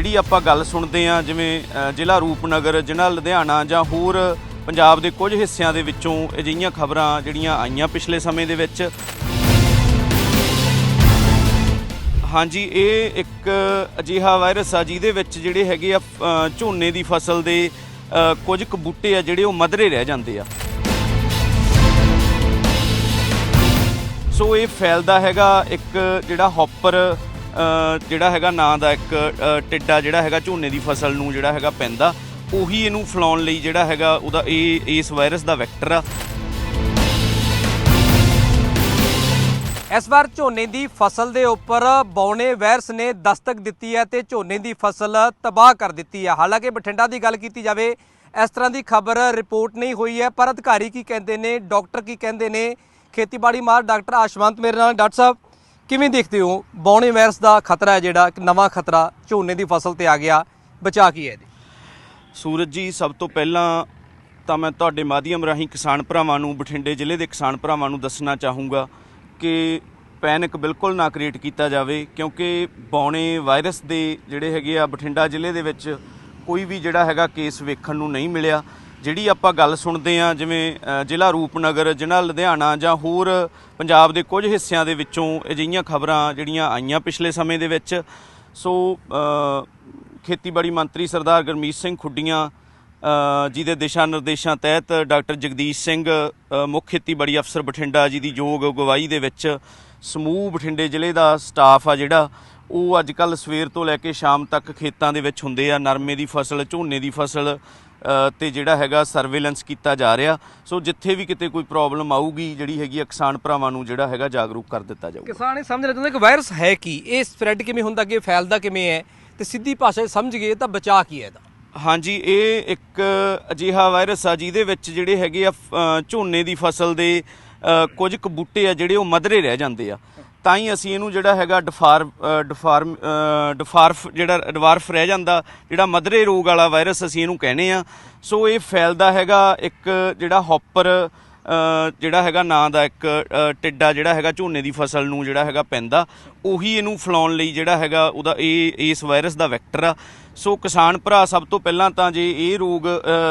ਜਿਹੜੀ ਆਪਾਂ ਗੱਲ ਸੁਣਦੇ ਆ ਜਿਵੇਂ ਜ਼ਿਲ੍ਹਾ ਰੂਪਨਗਰ, ਜ਼ਿਲ੍ਹਾ ਲੁਧਿਆਣਾ ਜਾਂ ਹੋਰ ਪੰਜਾਬ ਦੇ ਕੁਝ ਹਿੱਸਿਆਂ ਦੇ ਵਿੱਚੋਂ ਅਜਿਹੀਆਂ ਖਬਰਾਂ ਜਿਹੜੀਆਂ ਆਈਆਂ ਪਿਛਲੇ ਸਮੇਂ ਦੇ ਵਿੱਚ। ਹਾਂਜੀ, ਇਹ ਇੱਕ ਅਜਿਹਾ ਵਾਇਰਸ ਆ, ਜਿਹਦੇ ਵਿੱਚ ਜਿਹੜੇ ਹੈਗੇ ਆ ਝੋਨੇ ਦੀ ਫਸਲ ਦੇ ਕੁਝ ਕੁ ਬੂਟੇ ਆ, ਜਿਹੜੇ ਉਹ ਮਧਰੇ ਰਹਿ ਜਾਂਦੇ ਆ। ਸੋ ਇਹ ਫੈਲਦਾ ਹੈਗਾ ਇੱਕ ਜਿਹੜਾ ਹੌਪਰ ਜਿਹੜਾ ਹੈਗਾ ਨਾਂ ਦਾ ਇੱਕ ਟਿੱਡਾ ਜਿਹੜਾ ਹੈਗਾ ਝੋਨੇ ਦੀ ਫਸਲ ਨੂੰ ਜਿਹੜਾ ਹੈਗਾ ਪੈਂਦਾ, ਉਹੀ ਇਹਨੂੰ ਫਲਾਉਣ ਲਈ ਜਿਹੜਾ ਹੈਗਾ ਉਹਦਾ ਇਹ, ਇਸ ਵਾਇਰਸ ਦਾ ਵੈਕਟਰ ਆ। ਇਸ ਵਾਰ ਝੋਨੇ ਦੀ ਫਸਲ ਦੇ ਉੱਪਰ ਬੌਣੇ ਵਾਇਰਸ ਨੇ ਦਸਤਕ ਦਿੱਤੀ ਹੈ ਤੇ ਝੋਨੇ ਦੀ ਫਸਲ ਤਬਾਹ ਕਰ ਦਿੱਤੀ ਹੈ। ਹਾਲਾਂਕਿ ਬਠਿੰਡਾ ਦੀ ਗੱਲ ਕੀਤੀ ਜਾਵੇ, ਇਸ ਤਰ੍ਹਾਂ ਦੀ ਖਬਰ ਰਿਪੋਰਟ ਨਹੀਂ ਹੋਈ ਹੈ, ਪਰ ਅਧਿਕਾਰੀ ਕੀ ਕਹਿੰਦੇ ਨੇ, ਡਾਕਟਰ ਕੀ ਕਹਿੰਦੇ ਨੇ, ਖੇਤੀਬਾੜੀ ਮਾਰ ਡਾਕਟਰ ਆਸ਼ਵੰਤ ਮੇਰੇ ਨਾਲ, ਡਾਕਟਰ ਸਾਹਿਬ। ਕਿਵੇਂ ਦੇਖਦੇ ਹੋ? ਬੌਣੇ ਵਾਇਰਸ ਦਾ ਖਤਰਾ ਹੈ ਜਿਹੜਾ, ਇੱਕ ਨਵਾਂ ਖਤਰਾ ਝੋਨੇ ਦੀ ਫਸਲ ਤੇ ਆ ਗਿਆ। ਬਚਾ ਕੀ ਹੈ ਇਹਦੇ? ਸੂਰਜ ਜੀ, ਸਭ ਤੋਂ ਪਹਿਲਾਂ ਤਾਂ ਮੈਂ ਤੁਹਾਡੇ ਮਾਧਿਅਮ ਰਾਹੀਂ ਕਿਸਾਨ ਭਰਾਵਾਂ ਨੂੰ, ਬਠਿੰਡੇ ਜ਼ਿਲ੍ਹੇ ਦੇ ਕਿਸਾਨ ਭਰਾਵਾਂ ਨੂੰ ਦੱਸਣਾ ਚਾਹੂੰਗਾ ਕਿ ਪੈਨਿਕ ਬਿਲਕੁਲ ਨਾ ਕ੍ਰੀਏਟ ਕੀਤਾ ਜਾਵੇ, ਕਿਉਂਕਿ ਬੌਣੇ ਵਾਇਰਸ ਦੇ ਜਿਹੜੇ ਹੈਗੇ ਆ ਬਠਿੰਡਾ ਜ਼ਿਲ੍ਹੇ ਦੇ ਵਿੱਚ ਕੋਈ ਵੀ ਜਿਹੜਾ ਹੈਗਾ ਕੇਸ ਵੇਖਣ ਨੂੰ ਨਹੀਂ ਮਿਲਿਆ। ਜਿਹੜੀ ਆਪਾਂ ਗੱਲ ਸੁਣਦੇ ਆ ਜਿਵੇਂ ਜ਼ਿਲ੍ਹਾ ਰੂਪਨਗਰ ਜ਼ਿਲ੍ਹਾ ਲੁਧਿਆਣਾ ਜਾਂ ਹੋਰ ਪੰਜਾਬ ਦੇ ਕੁਝ ਹਿੱਸਿਆਂ ਦੇ ਵਿੱਚੋਂ ਅਜਿਹੀਆਂ ਖਬਰਾਂ ਜਿਹੜੀਆਂ ਆਈਆਂ ਪਿਛਲੇ ਸਮੇਂ ਦੇ ਵਿੱਚ ਸੋ ਖੇਤੀਬਾੜੀ ਮੰਤਰੀ ਸਰਦਾਰ ਗੁਰਮੀਤ ਸਿੰਘ ਖੁੱਡੀਆਂ ਅ, ਜੀ ਦੇ ਦਿਸ਼ਾ ਨਿਰਦੇਸ਼ਾਂ ਤਹਿਤ ਡਾਕਟਰ ਜਗਦੀਸ਼ ਸਿੰਘ ਮੁੱਖ ਖੇਤੀਬਾੜੀ ਅਫਸਰ ਬਠਿੰਡਾ ਜੀ ਦੀ ਯੋਗ ਅਗਵਾਈ ਦੇ ਵਿੱਚ ਸਮੂਹ ਬਠਿੰਡੇ ਜ਼ਿਲ੍ਹੇ ਦਾ ਸਟਾਫ ਆ ਜਿਹੜਾ ਉਹ ਅੱਜ ਕੱਲ ਸਵੇਰ ਤੋਂ ਲੈ ਕੇ ਸ਼ਾਮ ਤੱਕ ਖੇਤਾਂ ਦੇ ਵਿੱਚ ਹੁੰਦੇ ਆ ਨਰਮੇ ਦੀ ਫਸਲ ਝੋਨੇ ਦੀ ਫਸਲ ਤੇ ਜਿਹੜਾ ਹੈਗਾ ਸਰਵੇਲੈਂਸ ਕੀਤਾ ਜਾ ਰਿਹਾ। ਸੋ ਜਿੱਥੇ ਵੀ ਕਿਤੇ ਕੋਈ ਪ੍ਰੋਬਲਮ ਆਊਗੀ ਜਿਹੜੀ ਹੈਗੀ ਆ ਕਿਸਾਨ ਭਰਾਵਾਂ ਨੂੰ ਜਿਹੜਾ ਹੈਗਾ ਜਾਗਰੂਕ ਕਰ ਦਿੱਤਾ ਜਾਊਗਾ। ਕਿਸਾਨ ਇਹ ਸਮਝਣਾ ਚਾਹੁੰਦੇ ਕਿ ਵਾਇਰਸ ਹੈ ਕੀ? ਇਹ ਸਪਰੈਡ ਕਿਵੇਂ ਹੁੰਦਾ ਕਿ ਫੈਲਦਾ ਕਿਵੇਂ ਹੈ? ਤੇ ਸਿੱਧੀ ਭਾਸ਼ਾ ਸਮਝ ਗਏ ਤਾਂ ਬਚਾ ਕੀ ਹੈ ਇਹਦਾ? ਹਾਂਜੀ ਇਹ ਇੱਕ ਅਜਿਹਾ ਵਾਇਰਸ ਆ ਜਿਹਦੇ ਵਿੱਚ ਜਿਹੜੇ ਹੈਗੇ ਆ ਝੋਨੇ ਦੀ ਫਸਲ ਦੇ ਕੁਝ ਕੁ ਬੂਟੇ ਆ ਜਿਹੜੇ ਉਹ ਮਧਰੇ ਰਹਿ ਜਾਂਦੇ ਆ। ਤਾਂ ਹੀ ਅਸੀਂ ਇਹਨੂੰ ਜਿਹੜਾ ਹੈਗਾ ਡਿਫਾਰ ਅ, ਡਿਫਾਰਫ ਜਿਹੜਾ ਡਿਵਾਰਫ ਰਹਿ ਜਾਂਦਾ ਜਿਹੜਾ ਮਧਰੇ ਰੋਗ ਵਾਲਾ ਵਾਇਰਸ ਅਸੀਂ ਇਹਨੂੰ ਕਹਿੰਦੇ ਆ ਸੋ ਇਹ ਫੈਲਦਾ ਹੈਗਾ ਇੱਕ ਜਿਹੜਾ ਹੌਪਰ ਜਿਹੜਾ ਹੈਗਾ ਨਾਂ ਦਾ ਇੱਕ ਟਿੱਡਾ ਜਿਹੜਾ ਹੈਗਾ ਝੋਨੇ ਦੀ ਫਸਲ ਨੂੰ ਜਿਹੜਾ ਹੈਗਾ ਪੈਂਦਾ ਉਹੀ ਇਹਨੂੰ ਫਲਾਉਣ ਲਈ ਜਿਹੜਾ ਹੈਗਾ ਉਹਦਾ ਇਹ ਇਸ ਵਾਇਰਸ ਦਾ ਵੈਕਟਰ ਆ। ਸੋ ਕਿਸਾਨ ਭਰਾ ਸਭ ਤੋਂ ਪਹਿਲਾਂ ਤਾਂ ਜੇ ਇਹ ਰੋਗ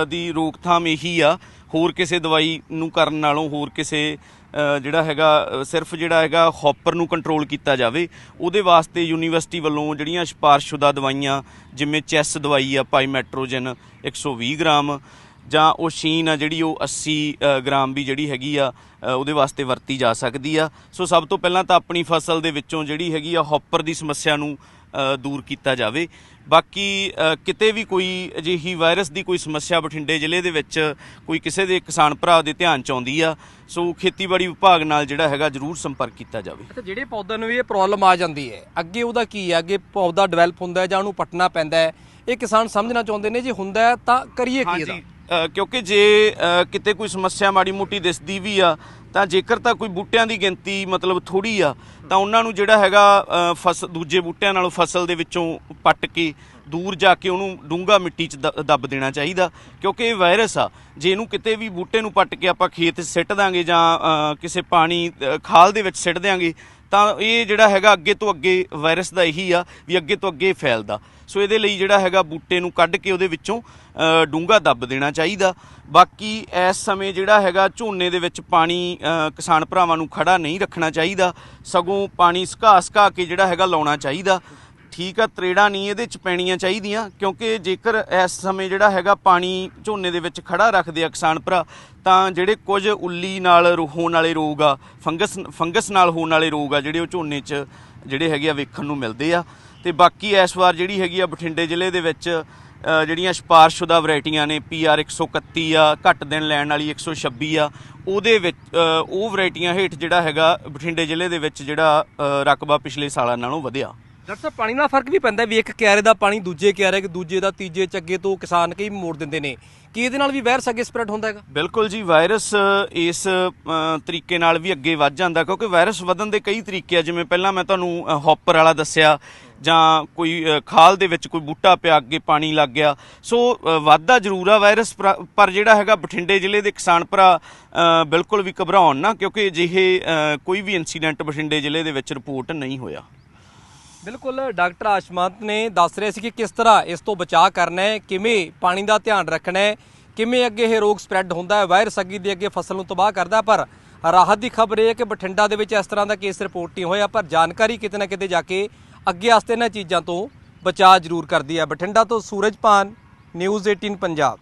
ਦੀ ਰੋਕਥਾਮ ਇਹੀ ਆ ਹੋਰ ਕਿਸੇ ਦਵਾਈ ਨੂੰ ਕਰਨ ਨਾਲੋਂ ਹੋਰ ਕਿਸੇ ਜਿਹੜਾ ਹੈਗਾ ਸਿਰਫ ਜਿਹੜਾ ਹੈਗਾ ਹੌਪਰ ਨੂੰ ਕੰਟਰੋਲ ਕੀਤਾ ਜਾਵੇ, ਉਹਦੇ ਵਾਸਤੇ ਯੂਨੀਵਰਸਿਟੀ ਵੱਲੋਂ ਜਿਹੜੀਆਂ ਸਿਫਾਰਸ਼ਸ਼ੁਦਾ ਦਵਾਈਆਂ, ਜਿਵੇਂ ਚੈਸ ਦਵਾਈ ਆ, ਪਾਈਮੈਟ੍ਰੋਜਨ 120 ਗ੍ਰਾਮ ਜਾਂ ਉਹ ਸ਼ੀਨ ਆ ਜਿਹੜੀ ਉਹ 80 ਅ, ਗ੍ਰਾਮ ਵੀ ਜਿਹੜੀ ਹੈਗੀ ਆ ਉਹਦੇ ਵਾਸਤੇ ਵਰਤੀ ਜਾ ਸਕਦੀ ਆ। ਸੋ ਸਭ ਤੋਂ ਪਹਿਲਾਂ ਤਾਂ ਆਪਣੀ ਫਸਲ ਦੇ ਵਿੱਚੋਂ ਜਿਹੜੀ ਹੈਗੀ ਆ ਹੌਪਰ ਦੀ ਸਮੱਸਿਆ ਨੂੰ ਦੂਰ ਕੀਤਾ ਜਾਵੇ। ਬਾਕੀ ਕਿਤੇ ਵੀ ਕੋਈ ਅਜਿਹੀ ਵਾਇਰਸ ਦੀ ਕੋਈ ਸਮੱਸਿਆ ਬਠਿੰਡੇ ਜ਼ਿਲ੍ਹੇ ਦੇ ਵਿੱਚ ਕੋਈ ਕਿਸੇ ਦੇ ਕਿਸਾਨ ਭਰਾ ਦੇ ਧਿਆਨ ਚ ਆਉਂਦੀ ਆ ਸੋ ਖੇਤੀਬਾੜੀ ਵਿਭਾਗ ਨਾਲ ਜਿਹੜਾ ਹੈਗਾ ਜਰੂਰ ਸੰਪਰਕ ਕੀਤਾ ਜਾਵੇ। ਅੱਛਾ ਜਿਹੜੇ ਪੌਦੇ ਨੂੰ ਵੀ ਇਹ ਪ੍ਰੋਬਲਮ ਆ ਜਾਂਦੀ ਹੈ ਅੱਗੇ ਉਹਦਾ ਕੀ ਹੈ? ਅੱਗੇ ਪੌਦਾ ਡਿਵੈਲਪ ਹੁੰਦਾ ਹੈ ਜਾਂ ਉਹਨੂੰ ਪੱਟਣਾ ਪੈਂਦਾ ਹੈ? ਇਹ ਕਿਸਾਨ ਸਮਝਣਾ ਚਾਹੁੰਦੇ ਨੇ ਜੇ ਹੁੰਦਾ ਤਾਂ ਕਰੀਏ ਕੀ ਇਹਦਾ? ਕਿਉਂਕਿ ਜੇ ਕਿਤੇ ਕੋਈ ਸਮੱਸਿਆ ਮਾੜੀ ਮੋਟੀ ਦਿਸਦੀ ਵੀ ਆ ਤਾਂ ਜੇਕਰ ਤਾਂ ਕੋਈ ਬੂਟਿਆਂ ਦੀ ਗਿਣਤੀ ਮਤਲਬ ਥੋੜੀ ਆ ਤਾਂ ਉਹਨਾਂ ਨੂੰ ਜਿਹੜਾ ਹੈਗਾ ਅ, ਫਸ ਦੂਜੇ ਬੂਟਿਆਂ ਨਾਲੋਂ ਫਸਲ ਦੇ ਵਿੱਚੋਂ ਪੱਟ ਕੇ ਦੂਰ ਜਾ ਕੇ ਉਹਨੂੰ ਡੂੰਘਾ ਮਿੱਟੀ 'ਚ ਦ- ਦੱਬ ਦੇਣਾ ਚਾਹੀਦਾ। ਕਿਉਂਕਿ ਇਹ ਵਾਇਰਸ ਆ ਜੇ ਇਹਨੂੰ ਕਿਤੇ ਵੀ ਬੂਟੇ ਨੂੰ ਪੱਟ ਕੇ ਆਪਾਂ ਖੇਤ 'ਚ ਸਿੱਟ ਦਾਂਗੇ ਜਾਂ ਕਿਸੇ ਪਾਣੀ ਖਾਲ ਦੇ ਵਿੱਚ ਸਿੱਟ ਦਿਆਂਗੇ ਤਾਂ ਇਹ ਜਿਹੜਾ ਹੈਗਾ ਅੱਗੇ ਤੋਂ ਅੱਗੇ ਵਾਇਰਸ ਦਾ ਇਹੀ ਆ ਵੀ ਅੱਗੇ ਤੋਂ ਅੱਗੇ ਫੈਲਦਾ। ਸੋ ਇਹਦੇ ਲਈ ਜਿਹੜਾ ਹੈਗਾ ਬੂਟੇ ਨੂੰ ਕੱਢ ਕੇ ਉਹਦੇ ਵਿੱਚੋਂ ਅ, ਡੂੰਘਾ ਦੱਬ ਦੇਣਾ ਚਾਹੀਦਾ। ਬਾਕੀ ਇਸ ਸਮੇਂ ਜਿਹੜਾ ਹੈਗਾ ਝੋਨੇ ਦੇ ਵਿੱਚ ਪਾਣੀ ਕਿਸਾਨ ਭਰਾਵਾਂ ਨੂੰ ਖੜਾ ਨਹੀਂ ਰੱਖਣਾ ਚਾਹੀਦਾ। ਸਗੋਂ ਪਾਣੀ ਸੁਕਾ ਸੁਕਾ ਕੇ ਜਿਹੜਾ ਹੈਗਾ ਲਾਉਣਾ ਚਾਹੀਦਾ। ਠੀਕ ਆ, ਤਰੇੜਾ ਨਹੀਂ ਇਹਦੇ ਚ ਪੈਣੀਆਂ ਚਾਹੀਦੀਆਂ, ਕਿਉਂਕਿ ਜੇਕਰ ਇਸ ਸਮੇਂ ਜਿਹੜਾ ਹੈਗਾ ਪਾਣੀ ਝੋਨੇ ਦੇ ਵਿੱਚ ਖੜਾ ਰੱਖਦੇ ਆ ਕਿਸਾਨ ਭਰਾ, ਤਾਂ ਜਿਹੜੇ ਕੁਝ ਉੱਲੀ ਨਾਲ ਰੋ- ਹੋਣ ਵਾਲੇ ਰੋਗ ਆ, ਫੰਗਸ ਫੰਗਸ ਨਾਲ ਹੋਣ ਵਾਲੇ ਰੋਗ ਆ, ਜਿਹੜੇ ਉਹ ਝੋਨੇ 'ਚ ਜਿਹੜੇ ਹੈਗੇ ਆ ਵੇਖਣ ਨੂੰ ਮਿਲਦੇ ਆ। ਤੇ ਬਾਕੀ ਇਸ ਵਾਰ ਜਿਹੜੀ ਹੈਗੀ ਆ ਬਠਿੰਡੇ ਜ਼ਿਲ੍ਹੇ ਦੇ ਵਿੱਚ ਜਿਹੜੀਆਂ ਸਿਫਾਰਸ਼ੁਦਾ ਵੈਰਾਈਟੀਆਂ ਨੇ ਪੀਆਰ 131 ਆ, ਘੱਟ ਦਿਨ ਲੈਣ ਵਾਲੀ 126 ਆ, ਉਹਦੇ ਵਿੱਚ ਉਹ ਵੈਰਾਈਟੀਆਂ ਹੇਠ ਜਿਹੜਾ ਹੈਗਾ ਬਠਿੰਡੇ ਜ਼ਿਲ੍ਹੇ ਦੇ ਵਿੱਚ ਜਿਹੜਾ ਰਕਬਾ ਪਿਛਲੇ ਸਾਲਾਂ ਨਾਲੋਂ ਵਧਿਆ। ਡਾਕਟਰ ਸਾਹਿਬ ਪਾਣੀ ਨਾਲ ਫ਼ਰਕ ਵੀ ਪੈਂਦਾ ਵੀ ਇੱਕ ਕਿਆਰੇ ਦਾ ਪਾਣੀ ਦੂਜੇ ਕਿਆਰੇ ਕਿ ਦੂਜੇ ਦਾ ਤੀਜੇ ਚੱਗੇ ਤੋਂ ਕਿਸਾਨ ਕਈ ਮੋੜ ਦਿੰਦੇ ਨੇ। ਕੀ ਇਹਦੇ ਨਾਲ ਵੀ ਵਾਇਰਸ ਅੱਗੇ ਸਪਰੈਡ ਹੁੰਦਾ ਹੈਗਾ? ਬਿਲਕੁਲ ਜੀ ਵਾਇਰਸ ਇਸ ਤਰੀਕੇ ਨਾਲ ਵੀ ਅੱਗੇ ਵੱਧ ਜਾਂਦਾ ਕਿਉਂਕਿ ਵਾਇਰਸ ਵਧਣ ਦੇ ਕਈ ਤਰੀਕੇ ਆ ਜਿਵੇਂ ਪਹਿਲਾਂ ਮੈਂ ਤੁਹਾਨੂੰ ਹੌਪਰ ਵਾਲਾ ਦੱਸਿਆ ਜਾਂ ਕੋਈ ਖਾਲ ਦੇ ਵਿੱਚ ਕੋਈ ਬੂਟਾ ਪਿਆ ਅੱਗੇ ਪਾਣੀ ਲੱਗ ਗਿਆ। ਸੋ ਅ, ਵੱਧਦਾ ਜ਼ਰੂਰ ਆ ਵਾਇਰਸ ਪਰ- ਪਰ ਜਿਹੜਾ ਹੈਗਾ ਬਠਿੰਡੇ ਜ਼ਿਲ੍ਹੇ ਦੇ ਕਿਸਾਨ ਭਰਾ ਬਿਲਕੁਲ ਵੀ ਘਬਰਾਉਣ ਨਾ ਕਿਉਂਕਿ ਅਜਿਹੇ ਕੋਈ ਵੀ ਇਨਸੀਡੈਂਟ ਬਠਿੰਡੇ ਜ਼ਿਲ੍ਹੇ ਦੇ ਵਿੱਚ ਰਿਪੋਰਟ ਨਹੀਂ ਹੋਇਆ। ਬਿਲਕੁਲ, ਡਾਕਟਰ ਆਸ਼ਮੰਤ ਨੇ ਦੱਸ ਰਹੇ ਸੀ ਕਿ ਕਿਸ ਤਰ੍ਹਾਂ ਇਸ ਤੋਂ ਬਚਾਅ ਕਰਨਾ ਹੈ, ਕਿਵੇਂ ਪਾਣੀ ਦਾ ਧਿਆਨ ਰੱਖਣਾ ਹੈ, ਕਿਵੇਂ ਅੱਗੇ ਇਹ ਰੋਗ ਸਪਰੈਡ ਹੁੰਦਾ ਹੈ, ਵਾਇਰਸ ਅੱਗੀ ਦੇ ਅੱਗੇ ਫਸਲ ਨੂੰ ਤਬਾਹ ਕਰਦਾ ਪਰ ਰਾਹਤ ਦੀ ਖਬਰ ਇਹ ਹੈ ਕਿ ਬਠਿੰਡਾ ਦੇ ਵਿੱਚ ਇਸ ਤਰ੍ਹਾਂ ਦਾ ਕੇਸ ਰਿਪੋਰਟ ਨਹੀਂ ਹੋਇਆ, ਪਰ ਜਾਣਕਾਰੀ ਕਿਤੇ ਨਾ ਕਿਤੇ ਜਾ ਕੇ ਅੱਗੇ ਵਾਸਤੇ ਇਹਨਾਂ ਚੀਜ਼ਾਂ ਤੋਂ ਬਚਾਅ ਜ਼ਰੂਰ ਕਰਦੀ ਹੈ। ਬਠਿੰਡਾ ਤੋਂ ਸੂਰਜਪਾਨ ਨਿਊਜ਼ 18 ਪੰਜਾਬ।